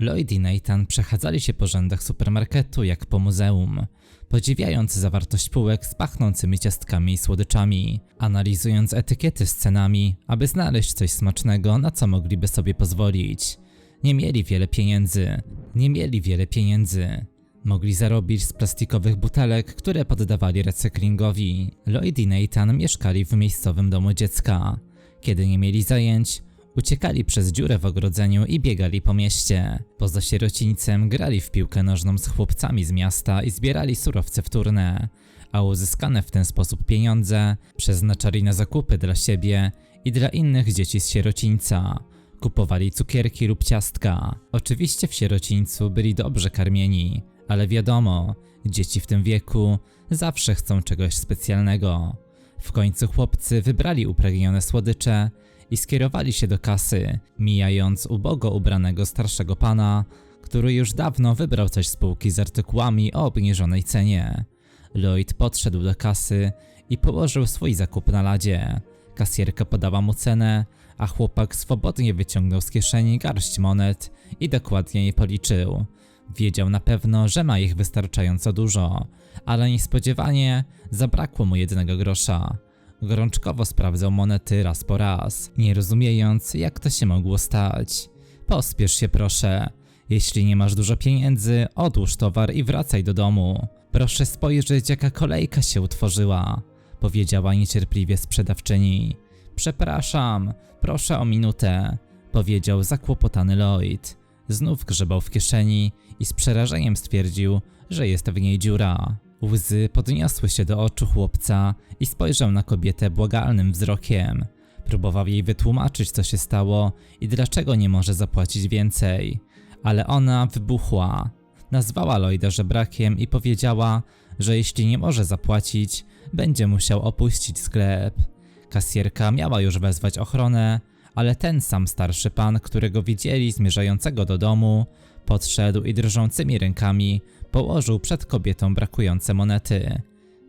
Lloyd i Nathan przechadzali się po rzędach supermarketu jak po muzeum, podziwiając zawartość półek z pachnącymi ciastkami i słodyczami, analizując etykiety z cenami, aby znaleźć coś smacznego, na co mogliby sobie pozwolić. Nie mieli wiele pieniędzy, nie mieli wiele pieniędzy. Mogli zarobić z plastikowych butelek, które poddawali recyklingowi. Lloyd i Nathan mieszkali w miejscowym domu dziecka. Kiedy nie mieli zajęć, uciekali przez dziurę w ogrodzeniu i biegali po mieście. Poza sierocińcem grali w piłkę nożną z chłopcami z miasta i zbierali surowce wtórne, a uzyskane w ten sposób pieniądze przeznaczali na zakupy dla siebie i dla innych dzieci z sierocińca. Kupowali cukierki lub ciastka. Oczywiście w sierocińcu byli dobrze karmieni, ale wiadomo, dzieci w tym wieku zawsze chcą czegoś specjalnego. W końcu chłopcy wybrali upragnione słodycze i skierowali się do kasy, mijając ubogo ubranego starszego pana, który już dawno wybrał coś z półki z artykułami o obniżonej cenie. Lloyd podszedł do kasy i położył swój zakup na ladzie. Kasjerka podała mu cenę, a chłopak swobodnie wyciągnął z kieszeni garść monet i dokładnie je policzył. Wiedział na pewno, że ma ich wystarczająco dużo, ale niespodziewanie zabrakło mu jednego grosza. Gorączkowo sprawdzał monety raz po raz, nie rozumiejąc, jak to się mogło stać. Pospiesz się proszę. Jeśli nie masz dużo pieniędzy, odłóż towar i wracaj do domu. Proszę spojrzeć, jaka kolejka się utworzyła, powiedziała niecierpliwie sprzedawczyni. Przepraszam, proszę o minutę, powiedział zakłopotany Lloyd. Znów grzebał w kieszeni i z przerażeniem stwierdził, że jest w niej dziura. Łzy podniosły się do oczu chłopca i spojrzał na kobietę błagalnym wzrokiem. Próbował jej wytłumaczyć, co się stało i dlaczego nie może zapłacić więcej, ale ona wybuchła. Nazwała Lloyda żebrakiem i powiedziała, że jeśli nie może zapłacić, będzie musiał opuścić sklep. Kasjerka miała już wezwać ochronę, ale ten sam starszy pan, którego widzieli zmierzającego do domu, podszedł i drżącymi rękami położył przed kobietą brakujące monety.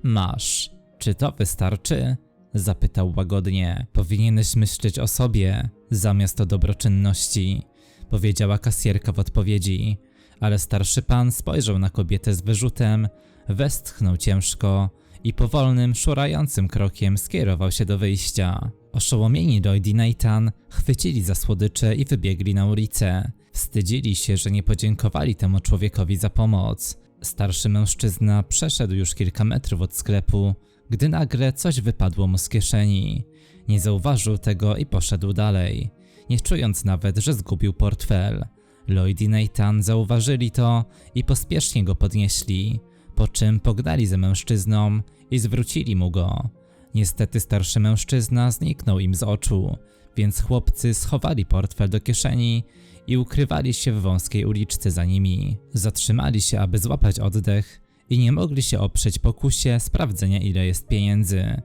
Masz. Czy to wystarczy? Zapytał łagodnie. Powinieneś myśleć o sobie, zamiast o dobroczynności, powiedziała kasjerka w odpowiedzi. Ale starszy pan spojrzał na kobietę z wyrzutem, westchnął ciężko i powolnym, szurającym krokiem skierował się do wyjścia. Oszołomieni Lloyd i Nathan chwycili za słodycze i wybiegli na ulicę. Wstydzili się, że nie podziękowali temu człowiekowi za pomoc. Starszy mężczyzna przeszedł już kilka metrów od sklepu, gdy nagle coś wypadło mu z kieszeni. Nie zauważył tego i poszedł dalej, nie czując nawet, że zgubił portfel. Lloyd i Nathan zauważyli to i pospiesznie go podnieśli, po czym pognali za mężczyzną i zwrócili mu go. Niestety starszy mężczyzna zniknął im z oczu, więc chłopcy schowali portfel do kieszeni i ukrywali się w wąskiej uliczce za nimi. Zatrzymali się, aby złapać oddech i nie mogli się oprzeć pokusie sprawdzenia ile jest pieniędzy.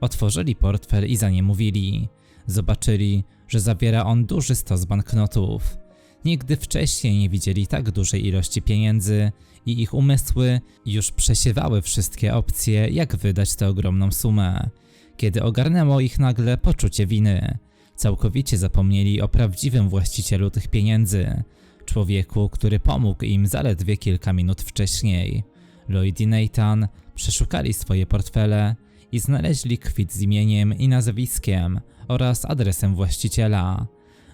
Otworzyli portfel i za nie mówili. Zobaczyli, że zawiera on duży stos banknotów. Nigdy wcześniej nie widzieli tak dużej ilości pieniędzy i ich umysły już przesiewały wszystkie opcje, jak wydać tę ogromną sumę. Kiedy ogarnęło ich nagle poczucie winy, całkowicie zapomnieli o prawdziwym właścicielu tych pieniędzy, człowieku, który pomógł im zaledwie kilka minut wcześniej. Lloyd i Nathan przeszukali swoje portfele i znaleźli kwit z imieniem i nazwiskiem oraz adresem właściciela,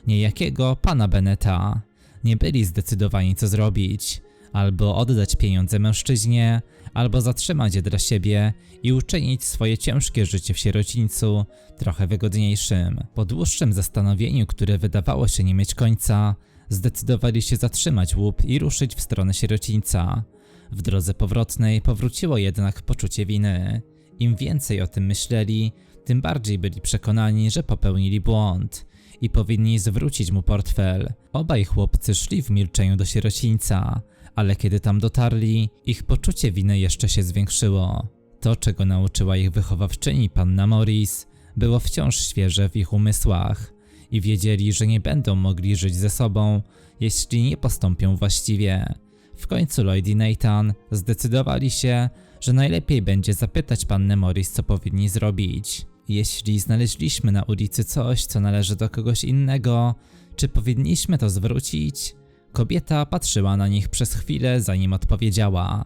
niejakiego pana Beneta. Nie byli zdecydowani co zrobić, albo oddać pieniądze mężczyźnie, albo zatrzymać je dla siebie i uczynić swoje ciężkie życie w sierocińcu trochę wygodniejszym. Po dłuższym zastanowieniu, które wydawało się nie mieć końca, zdecydowali się zatrzymać łup i ruszyć w stronę sierocińca. W drodze powrotnej powróciło jednak poczucie winy. Im więcej o tym myśleli, tym bardziej byli przekonani, że popełnili błąd i powinni zwrócić mu portfel. Obaj chłopcy szli w milczeniu do sierocińca, ale kiedy tam dotarli, ich poczucie winy jeszcze się zwiększyło. To, czego nauczyła ich wychowawczyni panna Morris, było wciąż świeże w ich umysłach i wiedzieli, że nie będą mogli żyć ze sobą, jeśli nie postąpią właściwie. W końcu Lloyd i Nathan zdecydowali się, że najlepiej będzie zapytać pannę Morris, co powinni zrobić. Jeśli znaleźliśmy na ulicy coś, co należy do kogoś innego, czy powinniśmy to zwrócić? Kobieta patrzyła na nich przez chwilę, zanim odpowiedziała.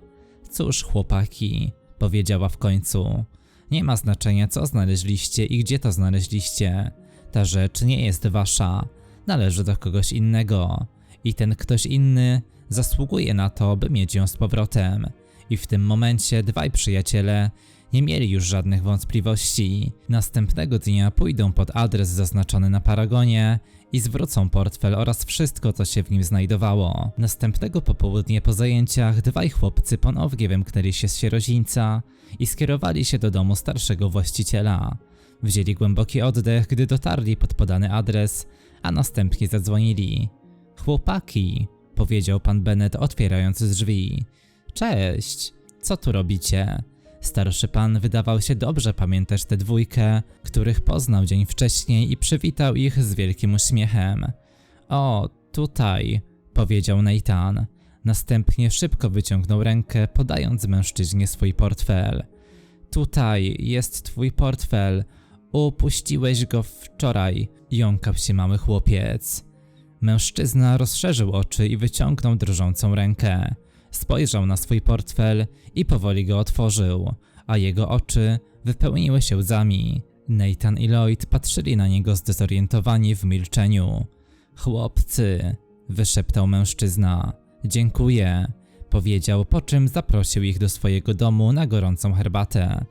Cóż, chłopaki, powiedziała w końcu. Nie ma znaczenia, co znaleźliście i gdzie to znaleźliście. Ta rzecz nie jest wasza, należy do kogoś innego. I ten ktoś inny zasługuje na to, by mieć ją z powrotem. I w tym momencie dwaj przyjaciele nie mieli już żadnych wątpliwości. Następnego dnia pójdą pod adres zaznaczony na paragonie i zwrócą portfel oraz wszystko, co się w nim znajdowało. Następnego popołudnie po zajęciach dwaj chłopcy ponownie wymknęli się z sierocińca i skierowali się do domu starszego właściciela. Wzięli głęboki oddech, gdy dotarli pod podany adres, a następnie zadzwonili. Chłopaki, powiedział pan Bennett otwierając drzwi. Cześć, co tu robicie? Starszy pan wydawał się dobrze pamiętać tę dwójkę, których poznał dzień wcześniej i przywitał ich z wielkim uśmiechem. O, tutaj, powiedział Nathan. Następnie szybko wyciągnął rękę, podając mężczyźnie swój portfel. Tutaj jest twój portfel. Upuściłeś go wczoraj, jąkał się mały chłopiec. Mężczyzna rozszerzył oczy i wyciągnął drżącą rękę. Spojrzał na swój portfel i powoli go otworzył, a jego oczy wypełniły się łzami. Nathan i Lloyd patrzyli na niego zdezorientowani w milczeniu. Chłopcy, wyszeptał mężczyzna. Dziękuję, powiedział, po czym zaprosił ich do swojego domu na gorącą herbatę.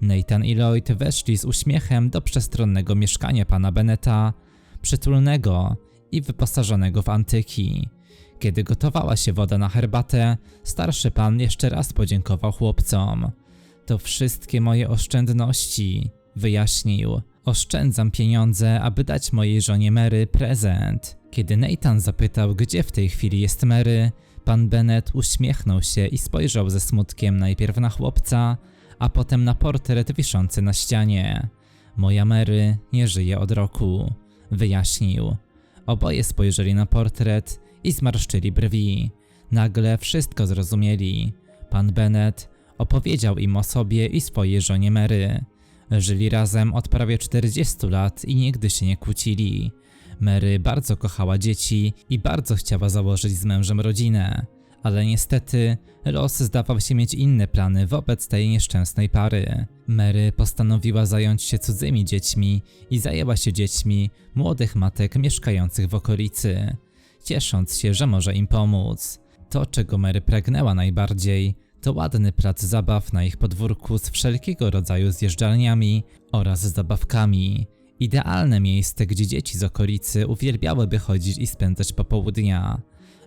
Nathan i Lloyd weszli z uśmiechem do przestronnego mieszkania pana Beneta, przytulnego i wyposażonego w antyki. Kiedy gotowała się woda na herbatę, starszy pan jeszcze raz podziękował chłopcom. To wszystkie moje oszczędności, wyjaśnił. Oszczędzam pieniądze, aby dać mojej żonie Mary prezent. Kiedy Nathan zapytał, gdzie w tej chwili jest Mary, pan Bennett uśmiechnął się i spojrzał ze smutkiem najpierw na chłopca, a potem na portret wiszący na ścianie. Moja Mary nie żyje od roku, wyjaśnił. Oboje spojrzeli na portret i zmarszczyli brwi. Nagle wszystko zrozumieli. Pan Bennett opowiedział im o sobie i swojej żonie Mary. Żyli razem od prawie 40 lat i nigdy się nie kłócili. Mary bardzo kochała dzieci i bardzo chciała założyć z mężem rodzinę. Ale niestety los zdawał się mieć inne plany wobec tej nieszczęsnej pary. Mary postanowiła zająć się cudzymi dziećmi i zajęła się dziećmi młodych matek mieszkających w okolicy ciesząc się, że może im pomóc. To, czego Mary pragnęła najbardziej, to ładny plac zabaw na ich podwórku z wszelkiego rodzaju zjeżdżalniami oraz zabawkami. Idealne miejsce, gdzie dzieci z okolicy uwielbiałyby chodzić i spędzać popołudnia.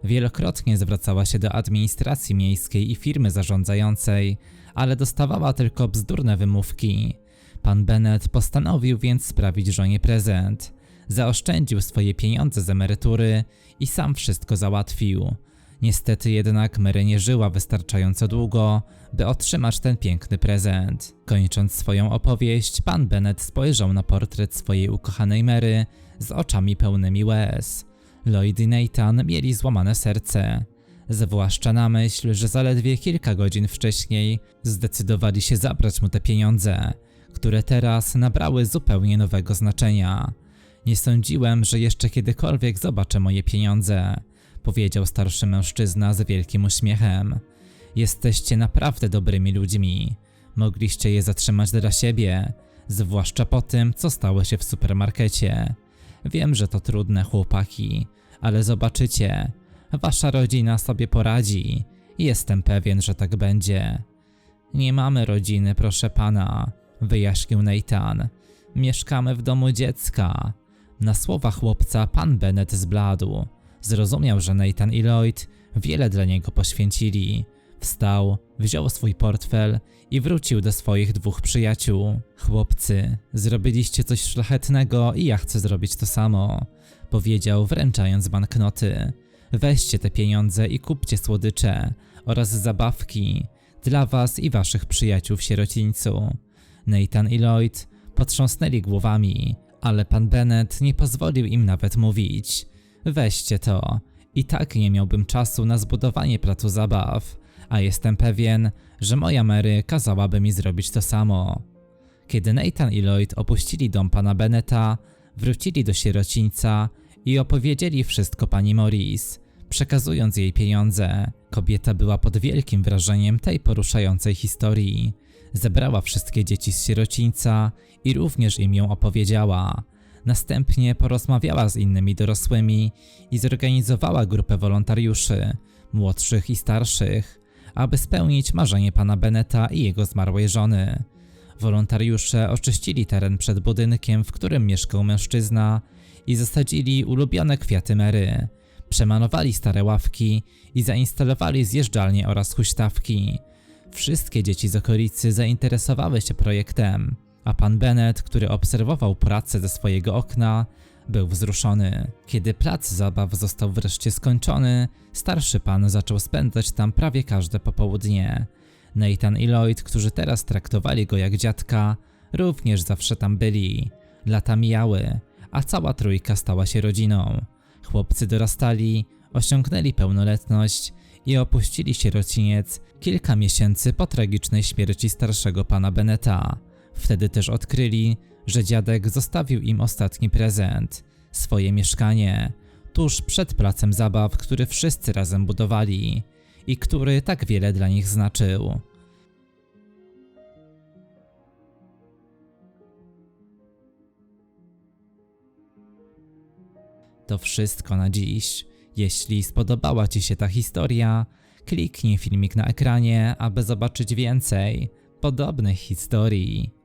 Wielokrotnie zwracała się do administracji miejskiej i firmy zarządzającej, ale dostawała tylko bzdurne wymówki. Pan Bennett postanowił więc sprawić żonie prezent. Zaoszczędził swoje pieniądze z emerytury i sam wszystko załatwił. Niestety jednak Mary nie żyła wystarczająco długo, by otrzymać ten piękny prezent. Kończąc swoją opowieść, pan Bennett spojrzał na portret swojej ukochanej Mary z oczami pełnymi łez. Lloyd i Nathan mieli złamane serce. Zwłaszcza na myśl, że zaledwie kilka godzin wcześniej zdecydowali się zabrać mu te pieniądze, które teraz nabrały zupełnie nowego znaczenia. Nie sądziłem, że jeszcze kiedykolwiek zobaczę moje pieniądze, powiedział starszy mężczyzna z wielkim uśmiechem. Jesteście naprawdę dobrymi ludźmi. Mogliście je zatrzymać dla siebie, zwłaszcza po tym, co stało się w supermarkecie. Wiem, że to trudne, chłopaki, ale zobaczycie, wasza rodzina sobie poradzi. Jestem pewien, że tak będzie. Nie mamy rodziny, proszę pana, wyjaśnił Nathan. Mieszkamy w domu dziecka. Na słowa chłopca pan Bennett zbladł. Zrozumiał, że Nathan i Lloyd wiele dla niego poświęcili. Wstał, wziął swój portfel i wrócił do swoich dwóch przyjaciół. Chłopcy, zrobiliście coś szlachetnego i ja chcę zrobić to samo, powiedział wręczając banknoty. Weźcie te pieniądze i kupcie słodycze oraz zabawki dla was i waszych przyjaciół w sierocińcu. Nathan i Lloyd potrząsnęli głowami, ale pan Bennett nie pozwolił im nawet mówić. Weźcie to. I tak nie miałbym czasu na zbudowanie placu zabaw, a jestem pewien, że moja Mary kazałaby mi zrobić to samo. Kiedy Nathan i Lloyd opuścili dom pana Benneta, wrócili do sierocińca i opowiedzieli wszystko pani Morris. przekazując jej pieniądze. Kobieta była pod wielkim wrażeniem tej poruszającej historii. Zebrała wszystkie dzieci z sierocińca i również im ją opowiedziała. Następnie porozmawiała z innymi dorosłymi i zorganizowała grupę wolontariuszy, młodszych i starszych, aby spełnić marzenie pana Beneta i jego zmarłej żony. Wolontariusze oczyścili teren przed budynkiem, w którym mieszkał mężczyzna i zasadzili ulubione kwiaty Mary. Przemanowali stare ławki i zainstalowali zjeżdżalnie oraz huśtawki. Wszystkie dzieci z okolicy zainteresowały się projektem, a pan Bennett, który obserwował pracę ze swojego okna, był wzruszony. Kiedy plac zabaw został wreszcie skończony, starszy pan zaczął spędzać tam prawie każde popołudnie. Nathan i Lloyd, którzy teraz traktowali go jak dziadka, również zawsze tam byli. Lata mijały, a cała trójka stała się rodziną. Chłopcy dorastali, osiągnęli pełnoletność i opuścili sierociniec kilka miesięcy po tragicznej śmierci starszego pana Beneta. Wtedy też odkryli, że dziadek zostawił im ostatni prezent swoje mieszkanie tuż przed placem zabaw, który wszyscy razem budowali i który tak wiele dla nich znaczył. To wszystko na dziś. Jeśli spodobała Ci się ta historia, kliknij filmik na ekranie, aby zobaczyć więcej podobnych historii.